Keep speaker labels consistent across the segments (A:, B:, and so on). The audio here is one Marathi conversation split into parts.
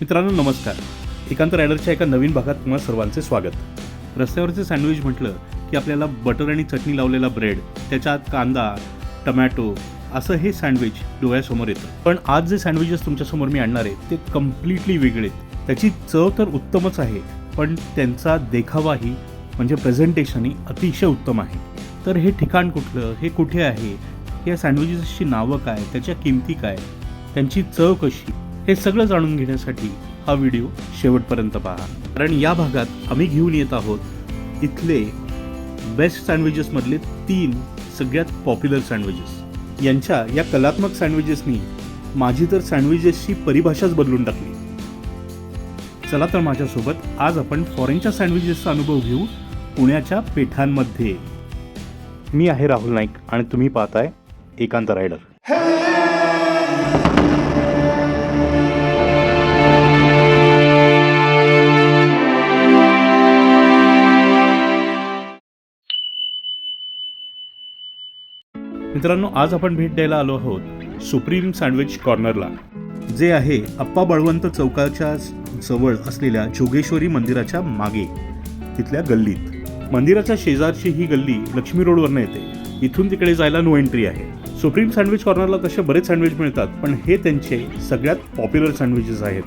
A: मित्रांनो नमस्कार. एकांत रायडरच्या एका नवीन भागात तुम्हाला सर्वांचे स्वागत. रस्त्यावरचे सँडविच म्हटलं की आपल्याला बटर आणि चटणी लावलेला ब्रेड त्याच्यात कांदा टमॅटो असं हे सँडविच डोळ्यासमोर येतं. पण आज जे सँडविचेस तुमच्यासमोर मी आणणार आहे ते कम्प्लिटली वेगळे आहेत. त्याची चव तर उत्तमच आहे पण त्यांचा देखावाही म्हणजे प्रेझेंटेशनही अतिशय उत्तम आहे. तर हे ठिकाण कुठलं हे कुठे आहे या सँडविचेसची नावं काय त्याच्या किमती काय त्यांची चव कशी हे सगळं जाणून घेण्यासाठी हा व्हिडिओ शेवटपर्यंत पहा. कारण या भागात आम्ही घेऊन येत आहोत इथले बेस्ट सँडविचेसमधले तीन सगळ्यात पॉप्युलर सँडविचेस यांच्या या कलात्मक सँडविचेसनी माझी तर सँडविचेसची परिभाषाच बदलून टाकली. चला तर माझ्यासोबत आज आपण फॉरेनच्या सँडविचेसचा अनुभव घेऊ पुण्याच्या पेठांमध्ये. मी आहे राहुल नाईक आणि तुम्ही पाहताय एकांत रायडर. मित्रांनो आज आपण भेट द्यायला आलो आहोत सुप्रीम सँडविच कॉर्नरला जे आहे अप्पा बळवंत चौकाच्या जवळ असलेल्या जोगेश्वरी मंदिराच्या मागे तिथल्या गल्लीत. मंदिराच्या शेजारची ही गल्ली लक्ष्मी रोडवरनं येते. इथून तिकडे जायला नो एंट्री आहे. सुप्रीम सँडविच कॉर्नरला तसे बरेच सँडविच मिळतात पण हे त्यांचे सगळ्यात पॉप्युलर सँडविचेस आहेत.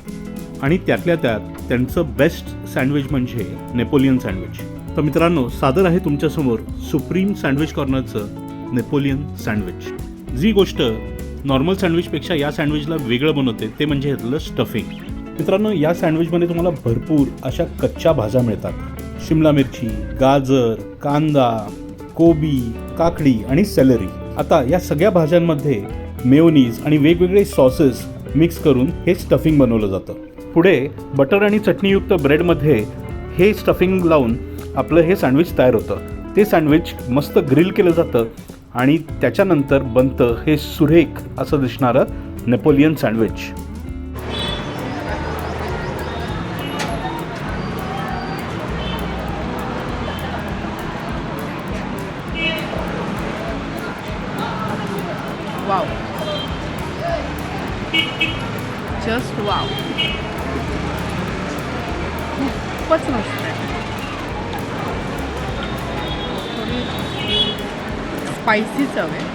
A: आणि त्यातल्या त्यात त्यांचं बेस्ट सँडविच म्हणजे नेपोलियन सँडविच. तर मित्रांनो सादर आहे तुमच्यासमोर सुप्रीम सँडविच कॉर्नरचं नेपोलियन सँडविच. जी गोष्ट नॉर्मल सँडविचपेक्षा या सँडविचला वेगळं बनवते ते म्हणजे ह्यातलं स्टफिंग. मित्रांनो या सँडविचमध्ये तुम्हाला भरपूर अशा कच्च्या भाज्या मिळतात. शिमला मिरची गाजर कांदा कोबी काकडी आणि सॅलरी. आता या सगळ्या भाज्यांमध्ये मेयोनीज आणि वेगवेगळे सॉसेस मिक्स करून हे स्टफिंग बनवलं जातं. पुढे बटर आणि चटणीयुक्त ब्रेडमध्ये हे स्टफिंग लावून आपलं हे सँडविच तयार होतं. ते सँडविच मस्त ग्रिल केलं जातं. आणि त्याच्यानंतर बनतं हे सुरेख असं दिसणारं नेपोलियन सँडविच.
B: स्पायसी चव आहे.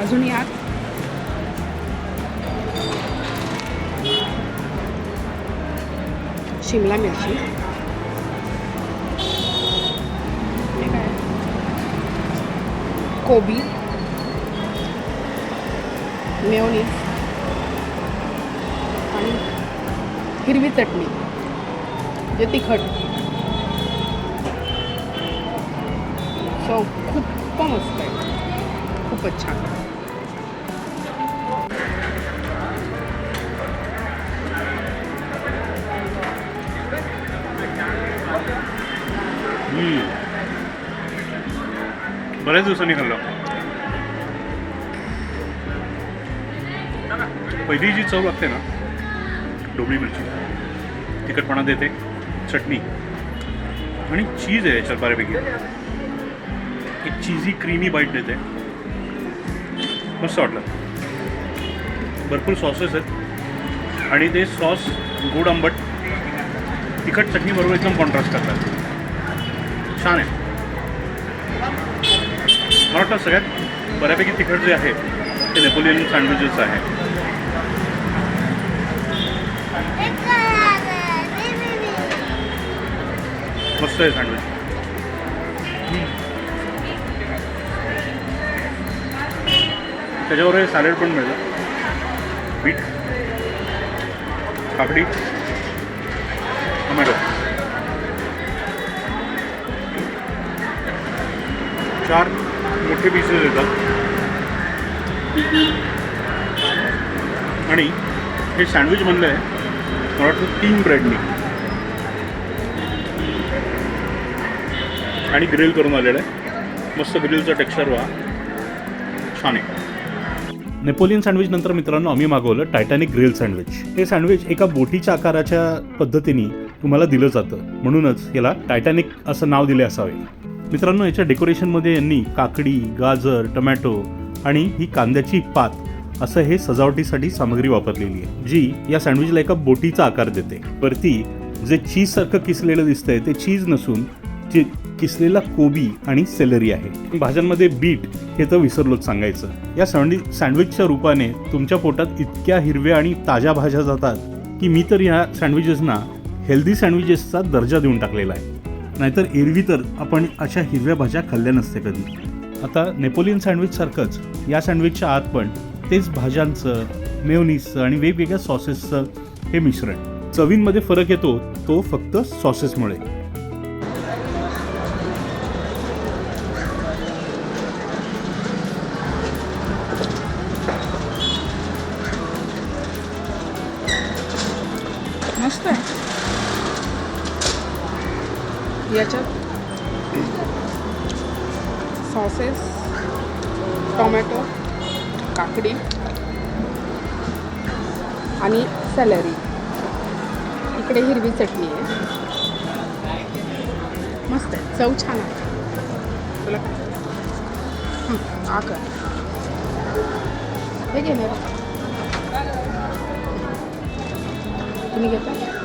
B: अजून यात? शिमला मिरची. कोबी. मेयोनीज. आणि हिरवी चटणी. जे तिखट. मस्त आहे. खूपच छान.
A: बऱ्याच दिवसांनी खाल्लं पहिली जी चव लागते ना डोबळी मिरची तिखटपणा देते चटणी आणि चीज आहे याच्यात बऱ्यापैकी. एक चीजी क्रीमी बाईट देते. मस्त वाटलं. भरपूर सॉसेस आहेत. आणि ते सॉस गोड आंबट तिखट चटणीबरोबर एकदम कॉन्ट्रास्ट करतात. छान आहे. मला वाटतं सगळ्यात बऱ्यापैकी तिखट जे आहे ते नेपोलियन सँडविचेस आहे. मस्त आहे सँडविच त्याच्यावर हे सॅलड पण मिळतं पीठ काकडी. टोमॅटो चार मोठे पीसेस येतात. आणि हे सँडविच बनलं आहे. मला वाटतं तीन ब्रेडनी आणि ग्रिल करून आलेलं आहे. मस्त ग्रिलचं टेक्स्चर व्हा छान आहे. नेपोलियन सँडविच नंतर मित्रांनो आम्ही मागवलं टायटॅनिक ग्रिल सँडविच. हे सँडविच एका बोटीच्या आकाराच्या पद्धतीने तुम्हाला दिलं जातं. म्हणूनच याला टायटॅनिक असं नाव दिले असावे. मित्रांनो याच्या डेकोरेशनमध्ये यांनी काकडी गाजर टमॅटो आणि ही कांद्याची पात असं हे सजावटीसाठी सामग्री वापरलेली आहे जी या सँडविचला एका बोटीचा आकार देते. वरती जे चीज सारखं किसलेलं दिसतंय ते चीज नसून ची किसलेला कोबी आणि सेलरी आहे. भाज्यांमध्ये बीट हे तर विसरलोच सांगायचं. या सँडवि सँडविचच्या रूपाने तुमच्या पोटात इतक्या हिरव्या आणि ताज्या भाज्या जातात की मी तर या सँडविचेसना हेल्दी सँडविचेसचा दर्जा देऊन टाकलेला आहे. नाहीतर एरवी तर आपण अशा हिरव्या भाज्या खाल्ल्या नसते कधी. आता नेपोलियन सँडविचसारखंच या सँडविचच्या आत पण तेच भाज्यांचं मेवनीसचं आणि वेगवेगळ्या सॉसेसचं हे मिश्रण. चवींमध्ये फरक येतो तो फक्त सॉसेसमुळे.
B: सॉसेस टोमॅटो काकडी आणि सॅलरी इकडे हिरवी चटणी आहे. मस्त आहे. चव छान आहे. तुला काय आकर कर. हे घेणार तुम्ही घेता?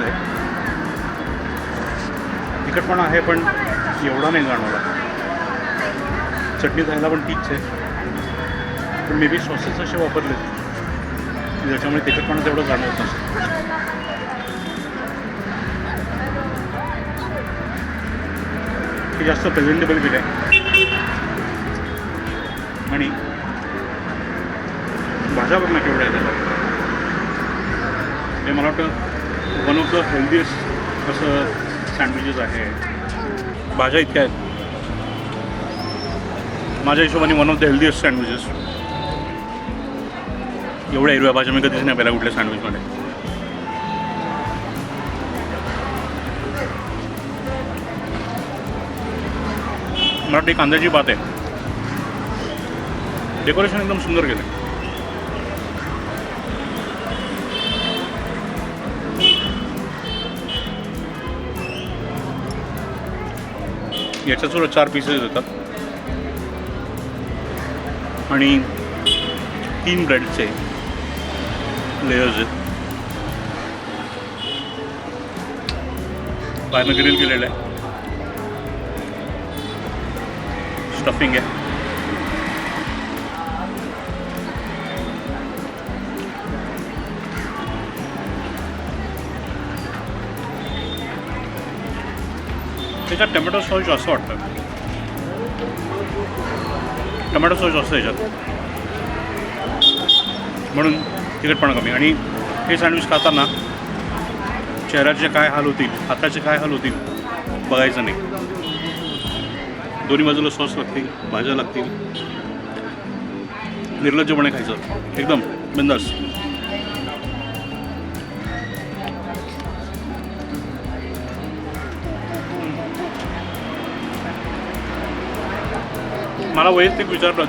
A: परत आहे तिखटपणा आहे पण एवढा नाही जाणवला. चटणी जायला पण तीच आहे. पण मे बी सॉसेस असे वापरले. ज्याच्यामुळे तिखटपणा तेवढं जाणवत नसतं हे जास्त प्रेझेंटेबल केलं आहे आणि भाज्या बघणं केवढ्या त्याला ते मला वाटतं वन ऑफ द हेल्दीएस्ट असं सँडविचेस आहे. भाज्या इतक्या आहेत. माझ्या हिशोबाने one of the healthiest sandwiches एवढ्या हिरव्या भाज्या मी कधीच नाही पहिला कुठल्या सँडविचमध्ये मला वाटतं कांद्याची बात आहे. डेकोरेशन एकदम सुंदर केलं याच्या सुद्धा चार पीसेस येतात. आणि तीन ब्रेडचे लेयर्स आहेत. पायनं ग्रिल केलेलं आहे. स्टफिंग आहे. त्याच्यात टमॅटो सॉस जास्त वाटतं. टमॅटो सॉस जास्त त्याच्यात. याच्यात म्हणून तिखटपणा कमी. आणि हे सँडविच खाताना चेहऱ्याचे काय हाल होतील हाताचे काय हाल होतील बघायचं नाही. दोन्ही बाजूला सॉस लागतील भाज्या लागतील. निर्लज्जपणे खायचं. एकदम बिंदास. मला वैयक्तिक विचारलं.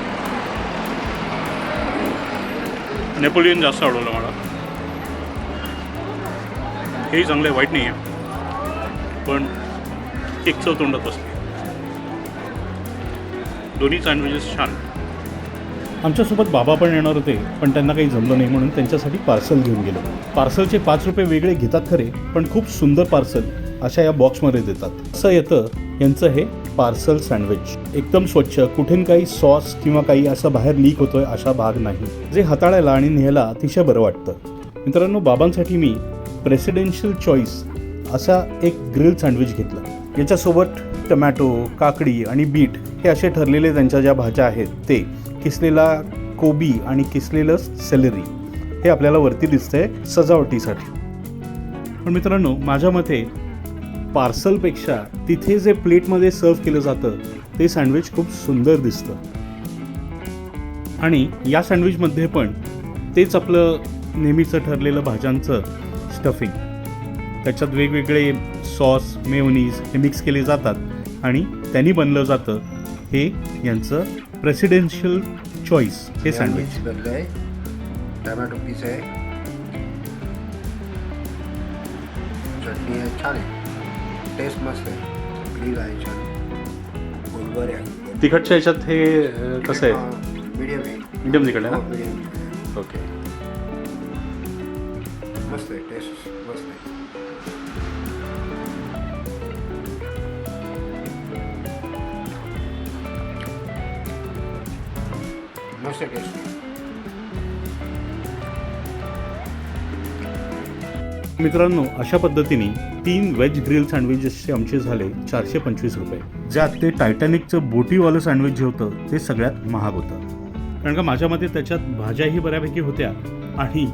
A: नेपोलियन जास्त आवडलं मला. हेही चांगलं आहे वाईट नाही आहे. पण एक चव तोंडात बसते दोन्ही सँडविचेस छान. आमच्यासोबत बाबा पण येणार होते पण त्यांना काही जमलं नाही म्हणून त्यांच्यासाठी पार्सल घेऊन गेलो. पार्सलचे पाच रुपये वेगळे घेतात खरे पण खूप सुंदर पार्सल अशा या बॉक्समध्ये देतात. असं येतं यांचं हे पार्सल सँडविच. एकदम स्वच्छ कुठेन काही सॉस किंवा काही असं बाहेर लीक होतोय असा भाग नाही. जे हाताळायला आणि न्यायला अतिशय बरं वाटतं. मित्रांनो बाबांसाठी मी प्रेसिडेन्शियल चॉईस असा एक ग्रिल सँडविच घेतला. याच्यासोबत टमॅटो काकडी आणि बीट हे असे ठरलेले त्यांच्या ज्या भाज्या आहेत ते किसलेला कोबी आणि किसलेलं सेलरी हे आपल्याला वरती दिसतंय सजावटीसाठी. पण मित्रांनो माझ्या मते पार्सलपेक्षा तिथे जे प्लेटमध्ये सर्व केलं जातं ते सँडविच खूप सुंदर दिसतं. आणि या सँडविचमध्ये पण तेच आपलं नेहमीचं ठरलेलं भाज्यांचं स्टफिंग त्याच्यात वेगवेगळे सॉस मेयोनीज हे मिक्स केले जातात आणि त्यांनी बनलं जातं हे यांचं प्रेसिडेन्शियल चॉईस हे सँडविच.
C: बनलं आहे. टमॅटो पीस आहे. चटणी आहे छान आहे. टेस्ट मस्त आहे. ग्रील आहे छान गोलबर आहे.
A: तिखटच्या ह्याच्यात हे अं, कसं आहे?
C: मीडियम आहे.
A: मीडियम तिखट आहे
C: हो,
A: ना. ओके
C: मस्त आहे टेस्ट मस्त आहे. मस्त टेस्ट
A: मित्रांनो अशा पद्धतीने तीन व्हेज ग्रिल सँडविचेसचे आमचे झाले चारशे पंचवीस रुपये. ज्यात ते टायटॅनिकचं बोटीवालं सँडविच जे होतं ते सगळ्यात महाग होतं. कारण का माझ्या मते त्याच्यात भाज्याही बऱ्यापैकी होत्या आणि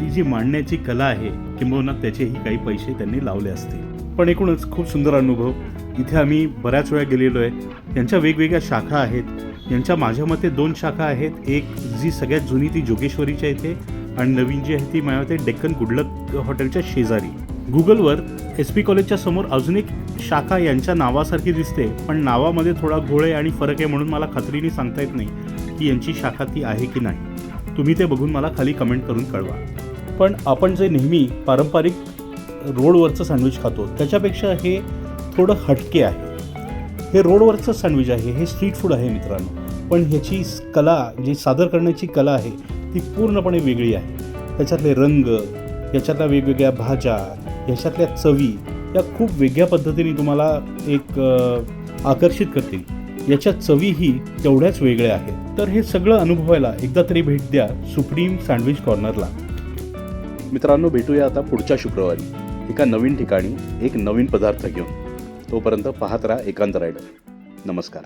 A: ती जी मांडण्याची कला आहे किंबहुना त्याचेही काही पैसे त्यांनी लावले असतील पण एकूणच खूप सुंदर अनुभव. इथे आम्ही बऱ्याच वेळा गेलेलो आहे. यांच्या वेगवेगळ्या शाखा आहेत. यांच्या माझ्या मते दोन शाखा आहेत. एक जी सगळ्यात जुनी ती जोगेश्वरीच्या इथे आणि नवीन जी आहे ती माझ्या मते डेक्कन गुडलक हॉटेलच्या शेजारी. गुगलवर एस पी कॉलेजच्या समोर अजून एक शाखा यांच्या नावासारखी दिसते पण नावामध्ये थोडा घोळ आहे आणि फरक आहे म्हणून मला खात्रीने सांगता येत नाही की यांची शाखा ती आहे की नाही. तुम्ही ते बघून मला खाली कमेंट करून कळवा. पण आपण जे नेहमी पारंपरिक रोडवरचं सँडविच खातो त्याच्यापेक्षा हे थोडं हटके आहे. हे रोडवरचं सँडविच आहे हे स्ट्रीट फूड आहे मित्रांनो. पण ह्याची कला जी सादर करण्याची कला आहे ती पूर्णपणे वेगळी आहे. त्याच्यातले रंग याच्यातल्या वेगवेगळ्या भाज्या ह्याच्यातल्या चवी या खूप वेगळ्या पद्धतीने तुम्हाला एक आकर्षित करतील. याच्या चवीही तेवढ्याच वेगळ्या आहेत. तर हे सगळं अनुभवायला एकदा तरी भेट द्या सुप्रीम सँडविच कॉर्नरला. मित्रांनो भेटूया आता पुढच्या शुक्रवारी. एका नवीन ठिकाणी एक नवीन पदार्थ घेऊन. तोपर्यंत पाहत राहा एकांत रायडर. नमस्कार.